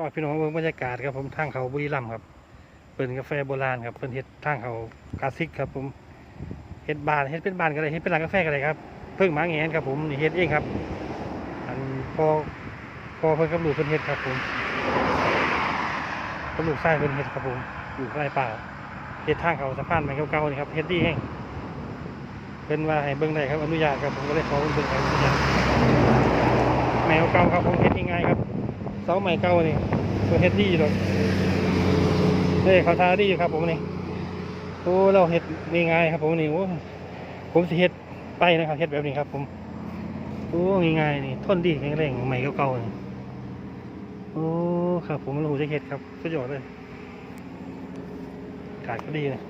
ก็พี่น้องเบิ่งบรรยากาศครับผมทางเขาบุรีรัมย์ครับเป็นกาแฟโบราณครับเพิ่นเฮ็ดทางเขาคลาสสิกครับผมเฮ็ดบานเฮ็ดเป็นบานก็ได้เฮ็ดเป็นร้านกาแฟก็ได้ครับเพิ่งมาแงนครับผมเฮ็ดเองครับ อันพอพอเพิ่นกับลูกเพิ่นเฮ็ดครับผมกับลูกชายเพิ่นเฮ็ดครับผมอยู่ใกล้ป่าเฮ็ดทางเขาสะพานใหม่เก่าๆนี่ครับเฮ็ดดีแฮงเพิ่นว่าให้เบิ่งได้ครับอนุญาตครับผมก็เลยขอเบิ่งให้อนุญาตใหม่เก่าครับผมเฮ็ดง่ายๆครับ เสาใหม่เก่านี่เพิ่นเฮ็ดดีอยู่ดอกเฮ้ยเขาทาดีอยู่ครับผมนี่โอ้เราเฮ็ดง่ายครับผมนี่โอ้ผมสิเฮ็ดไปนะครับเฮ็ดแบบนี้ครับ ผมโอ้ง่ายๆนี่ทนดีแข็งแรงใหม่เก่าๆนี่โอ้ครับผมรู้จะเห็ดครับสุดยอดเลยอากาศก็ดีนะ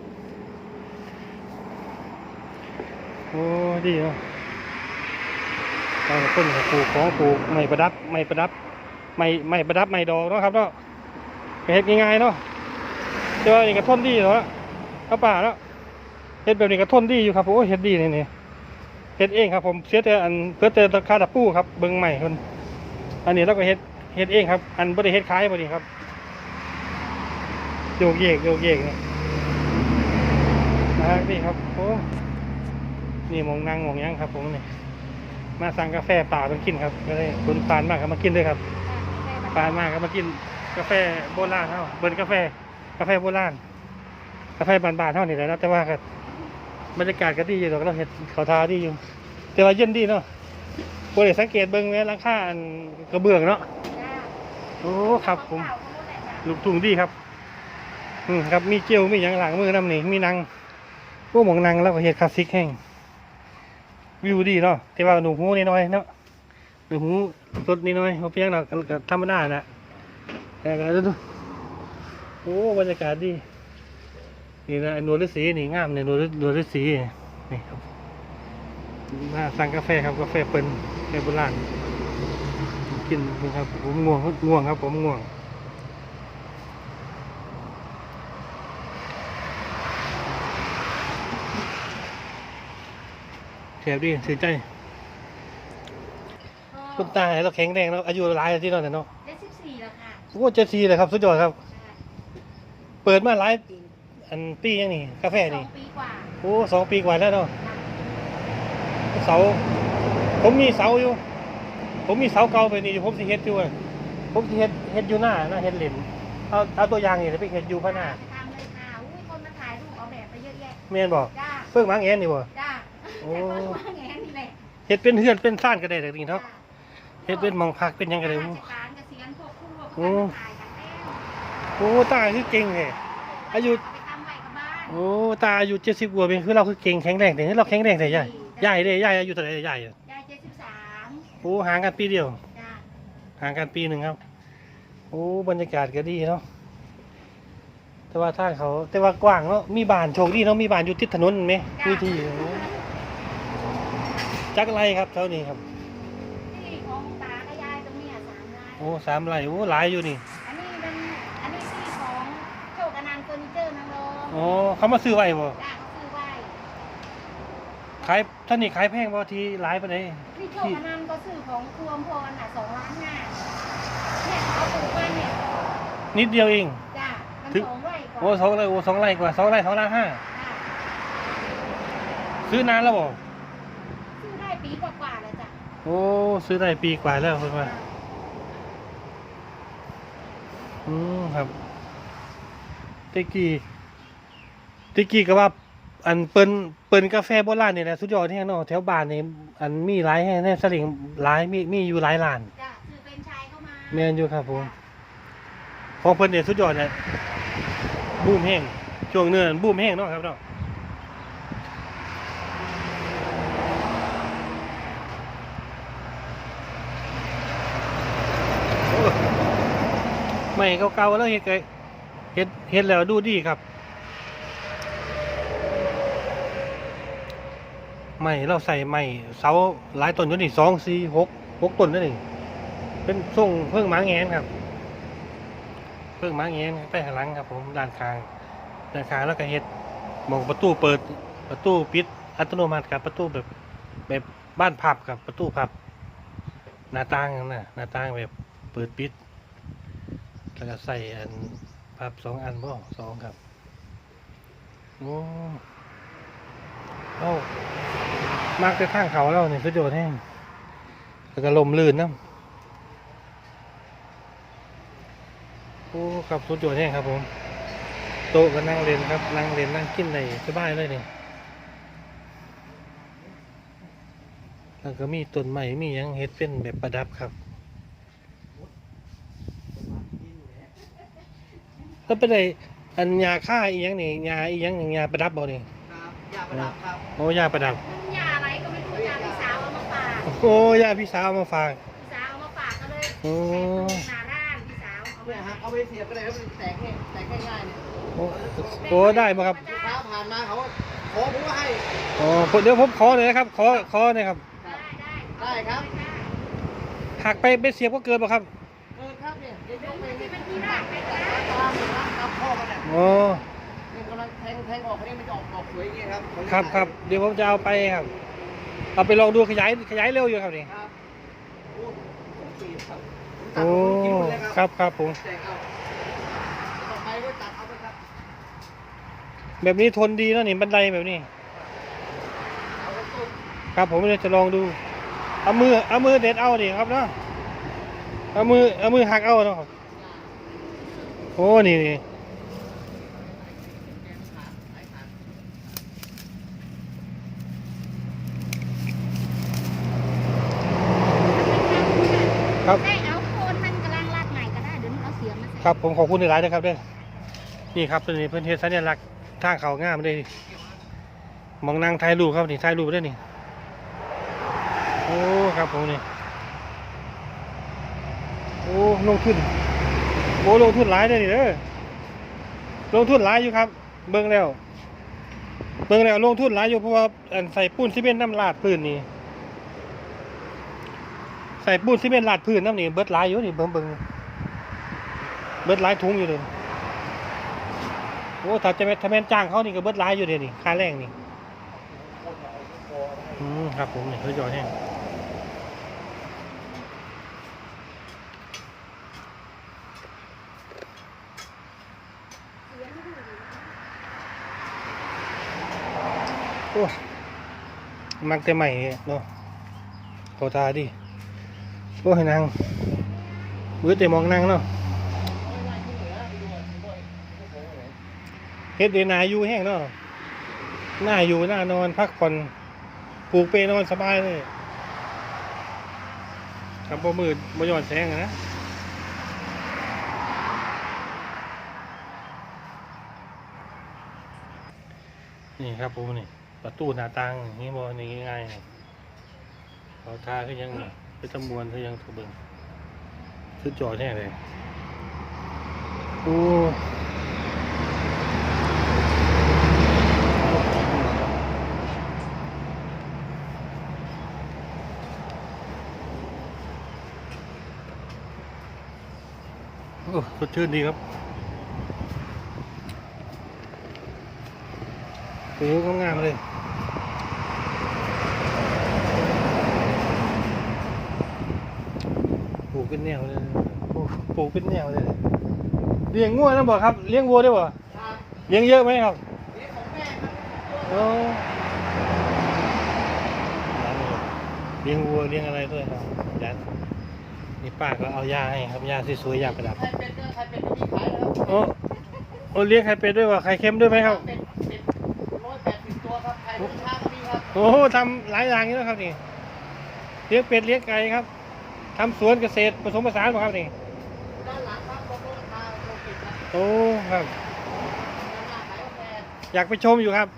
โอ้ดีเนาะเอาต้นปลูกของปลูกไม้ประดับไม้ประดับ ไม้ไม้ประดับไม้ดอกเนาะครับเนาะเฮ็ดง่ายๆเนาะแต่ว่าอย่างกระท่นดีเนาะข้าป่าเนาะเฮ็ดแบบนี้กระท่นดีอยู่ครับโอ้เฮ็ดดีนี่นี่เฮ็ดเองครับผมเสียแต่อันเพื่อแต่ราคาตะปูครับเบิ่งใหม่คนอันนี้เราก็เฮ็ดเฮ็ดเองครับ อันบ่ได้เฮ็ดขายบ่นี่ครับโยกเยกโยกเยกนี่นะฮะนี่ครับโอ้นี่มองนั่งมองยังครับผมนี่มาสั่งกาแฟป่าเป็นกินครับก็ได้คุณปานมากครับมากินด้วยครับ ปานมากครับมากินกาแฟโบราณเฮาเบิ่นกาแฟ กาแฟโบราณกาแฟบานๆเท่านี้แหละนะแต่ว่าก็บรรยากาศก็ดีอยู่ดอกเราเห็ดเขาทาดีอยู่ แต่ว่าเย็นดีเนาะพวกเด็กสังเกตเบิ้งแม่หลังคาอันกระเบื้องเนาะโอ้ครับผมลูกทุ่งดีครับ อืมครับมีเจียวมีอย่างหลังมือน้ำนี่มีนังพวกหมองนังแล้วก็เห็ดคลาสสิกแห้งวิวดีเนาะแต่ว่าหนูหูนิดหน่อยเนาะ หนูหูสดนิดหน่อยเขาเพียงเนาะก็ธรรมดาน่ะแต่ก็ดูโอ้บรรยากาศดีนี่นะหนวดฤาษีนี่งามเนี่ยหนวดฤหนวดฤาษีนี่ครับมาสั่งกาแฟครับกาแฟเปิ้นกาแฟโบราณกินนี่ครับผมง่วงง่วงครับ ผมง่วงแถบดีถือใจ คุณตาเราแข็งแรงแล้วอายุหลายแล้วที่นั่นน่ะเนาะได้สิบสี่แล้วค่ะโอ้เจ็ดสี่เลยครับสุดยอดครับ เปิดมาหลายอันปียังนี่กาแฟสอนี่งปีกว่าโอ้สองปีกว่าแล้วเนาะเสา ผมมีเสาอยู่ ผมมีเสาเก่าไปนี่อยู่ผมสิเฮ็ดอยู่อะผมสิเฮ็ดเฮ็ดอยู่หน้าหน้าเฮ็ดเหลนเอาเอาตัวอย่างนี่ไปเฮ็ดอยู่พระหน้าไปทำเลยค่ะอุ้ยคนมาถ่ายรูปเอาแบบไปเยอะแยะแม่นบอกจ้าเพิ่งมาแงนนี่บ่ จ้าโอ้ แต่คนว่าแงนนี่แหละเฮ็ดเป็นเฮือนเป็นซ่านก็ได้แต่นี่เนาะเฮ็ดเป็นหมองพักเป็นหยังก็ได้ราชการเกษียณพวกผู้พวกโอ้คนถ่ายกันแล้วโอ้ตาคือเก่งแท้อายุไปทำใหม่กับบ้านโอ้ตาอายุ70กว่าเป็นคือเราคือเก่งแข็งแรงแต่เราแข็งแรงแต่ใหญ่ใหญ่เด้ใหญ่อายุเท่าไหร่ใหญ่อะยายเจ็ดสิบสามโอ้ห่างกันปีเดียว จ้าห่างกันปีหนึ่งครับ โอ้บรรยากาศก็ดีเนาะ แต่ว่าทางเขาแต่ว่ากว้างเนาะ มีบ้านโชคดีเนาะ มีบ้านอยู่ติดถนนไหมมีที่โอ้จักไรครับเท่านี้ครับ ที่ของตากับยายตรงเนี้ยสามไร่ โอ้สามไรโอ้หลายอยู่นี่อันนี้เป็นอันนี้ที่ของโชคอนันต์เฟอร์นิเจอร์นางรองโอ้เขามาซื้อไว้บ่จ้าเขาซื้อไว้ขายท่านนี่ขายแพงบ่ทีหลายปานใดที่โชคอนันต์ก็ซื้อของครัวพรอะสองล้านห้าเนี่ยเขาปลูกบ้านเนี่ยนิดเดียวเอง จ้ามันถึงสองไร่กว่าโอ้สองไรโอ้สองไรกว่าสองไรสองล้านห้าจ้าซื้อนานแล้วบ่ซื้อได้ปีกว่าๆแล้วจ้ะโอ้ซื้อได้ปีกว่าแล้วเพิ่นว่า อืมครับตะกี้ตะกี้ก็ว่า อันเปิ้นเปิ้นกาแฟโบราณนี่แหละสุดยอดที่เนาะแถวบ้านนี่อันมีหลายแห่งในสลิงหลายมีมีอยู่หลายร้านจ้าซื้อเป็นชายเข้ามาแม่นอยู่ครับผมของเพิ่นเนี่ยสุดยอดเนี่ยบูมแห้งช่วงเนื้อบูมแห้งเนาะครับเนาะ ไม่เก่าๆแล้วเฮ็ดเฮ็ดเฮ็ดแล้วดูดีครับไม่เราใส่ไม่เสาหลายต้นอยู่นี่สองสี่หกหกต้นนั่นนี่เป็นส่งเพิ่งหมาแงนครับ เพิ่งหมาแงนไปข้หลังครับ ผมด้านข้างด้านข้างแล้วก็เฮ็ดมองประตูเปิดประตูปิดอัตโนมัติครับประตูแบบแบบบ้านพับครับประตูพับ หน้าต่างนะหน้าต่างแบบเปิดปิด แล้วก็ใส่อันพับสองอันบ่สองครับ โอ้เอ้ามักจะข้างเขาแล้วเนี่ยสุดยอดแห้งแล้วก็ลมลื่นน้ำโอ้ครับสุดยอดแห้งครับผม โต๊ะก็นั่งเล่นครับนั่งเล่นนั่งกินได้สบายเลยนี่แล้วก็มีต้นไม้มียังเฮ็ดเป็นแบบประดับครับ แล้วเป็นไออันยาฆ่าอีหยังนี่ยาอีหยังยาประดับบ่นี่ครับยาประดับครับโอ้ยาประดับ มันยาอะไรก็ไม่รู้ยาพี่สาวเอามาฝากโอ้ยาพี่สาวเอามาฝาก พี่สาวเอามาฝากก็เลยโอ้หนาด้านพี่สาวเอาเนี่ยมาฮะเอาไปเสียบก็ได้ครับมันแตกง่ายแตกง่ายๆเนี่ยโอ้โอ้ได้บ่ครับลูกค้าผ่านมาเขาก็ขอผมก็ให้อ๋อเดี๋ยวผมขอเลยนะครับ ขอขอหน่อยครับได้ได้ได้ครับ หักไปไปเสียบก็เกินบ่ครับเออ ครับเนี่ยเดี๋ยวยกไปที่เนี่ยมันที่รากไปจ้าตามนะตามพ่อมันเนี่ยอ๋อเนี่ยกำลังแทงแทงออกเนี่ยมันจะออกดอกสวยอย่างเงี้ยครับครับครับเดี๋ยวผมจะเอาไปครับ เอาไปลองดูขยายขยายเร็วอยู่ครับนี่ครับโอ้ผมปีบครับผมตัดโอ้ผมกินหมดเลยครับครับผมแตกเอาต่อไปก็ตัดเอาไปครับ แบบนี้ทนดีแล้วนี่บันไดแบบนี้เอาไปต้มครับผมเลยจะลองดูเอามือเอามือเด็ดเอาดิครับเนาะ เอามือเอามือหักเอาเนาะครับโอ้นี่นี่ครับได้เอาโคนมันกำลังรากใหม่ก็ได้เดี๋ยวมันเอาเสียงมาใส่ครับผมขอบคุณหลายๆนะครับเด้อนี่ครับตัวนี้เพื่อนเฮ็ดสัญลักษณ์ทางเขาง่ามเลยมองนางถ่ายรูปครับนี่ถ่ายรูปได้อนี่โอ้ครับผมนี่ โอ้ลงทุนโอ้ลงทุนหลายเลยนี่เด้อลงทุนหลายอยู่ครับ เบิ่งแล้ว เบิ่งแล้วลงทุนหลายอยู่เพราะว่าอันใส่ปูนซีเมนต์น้ำลาดพื้นนี่ใส่ปูนซีเมนต์ลาดพื้นน้ำนี่เบิดหลายอยู่นี่เบิ่งเบิ่งเบิดหลายถุงอยู่เลยโอ้ถ้าจะแม่นถ้าแม่นจ้างเขานี่ก็เบิดหลายอยู่เลยนี่ค่าแรงนี่อืมครับผมนี่เขาจอดแห้งเสียอยู่ โอ้มักแต่ใหม่เนาะขอตาดิโอ้ยนางเบื่อแต่มองนางเนาะเฮ็ดเดนาอยู่แห้งเนาะหน้าอยู่หน้านอนพักผ่อนปลูกเปนอนสบายเลยครับบ่มืดบ่ย้อนแสงนะ นี่ครับผมนี่ประตูหน้าต่างนี่บ่นี่ง่ายๆเขาทาคือยังเป็นจำมวนคือยังถูกเบิ่งสุดยอดแน่เลยโอ้โอ้สดชื่นดีครับ โอ้งามๆเลยปลูกเป็นแนวเลยปลูกปลูกเป็นแนวเลยเลี้ยงงัวนะบอกครับ เลี้ยงวัวได้บ่ครับเลี้ยงเยอะไหมครับนี่ของแม่ครับโอ้เลี้ยงวัวเลี้ยงอะไรด้วยครับยันนี่ป้าก็เอายาให้ครับยาสวยๆยาประดับไข่เป็ดก็ไข่เป็ดก็มีขายนะครับโอ้โอ้เลี้ยงไข่เป็ดด้วยวะไข่เค็มด้วยไหมครับ โอ้โหทำหลายอย่างนี้แล้วครับนี่เลี้ยงเป็ดเลี้ยงไก่ครับทำสวนเกษตรผสมผสานป่ะครับนี่ด้านหลังครับลดราคาโลกิตครับโอ้ครับด้านหน้าขายกาแฟอยากไปชมอยู่ครับ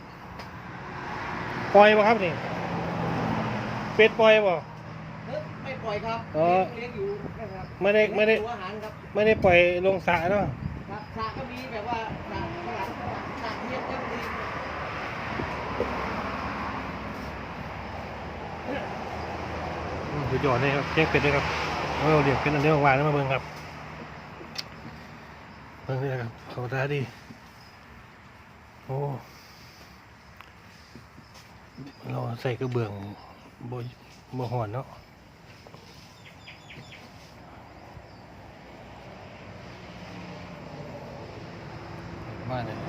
ปล่อยป่ะครับนี่ เป็ดปล่อยป่ะเฮ้ยไม่ปล่อยครับอ๋อเลี้ยงอยู่นะครับไม่ได้ไม่ได้เลี้ยงอยู่อาหารครับไม่ได้ปล่อยลงสระเนาะครับสระก็มีแบบว่าสระข้างหลัง สุดยอดเลยครับแยกเป็ดด้ครับเราเรียกเป็นอันเดียววางแล้วมาเบิ่งครับเบิ่งนี่ครับเขาตาดีโอ้เราใส่กระเบื้องบนบหอนเนาะมาเลย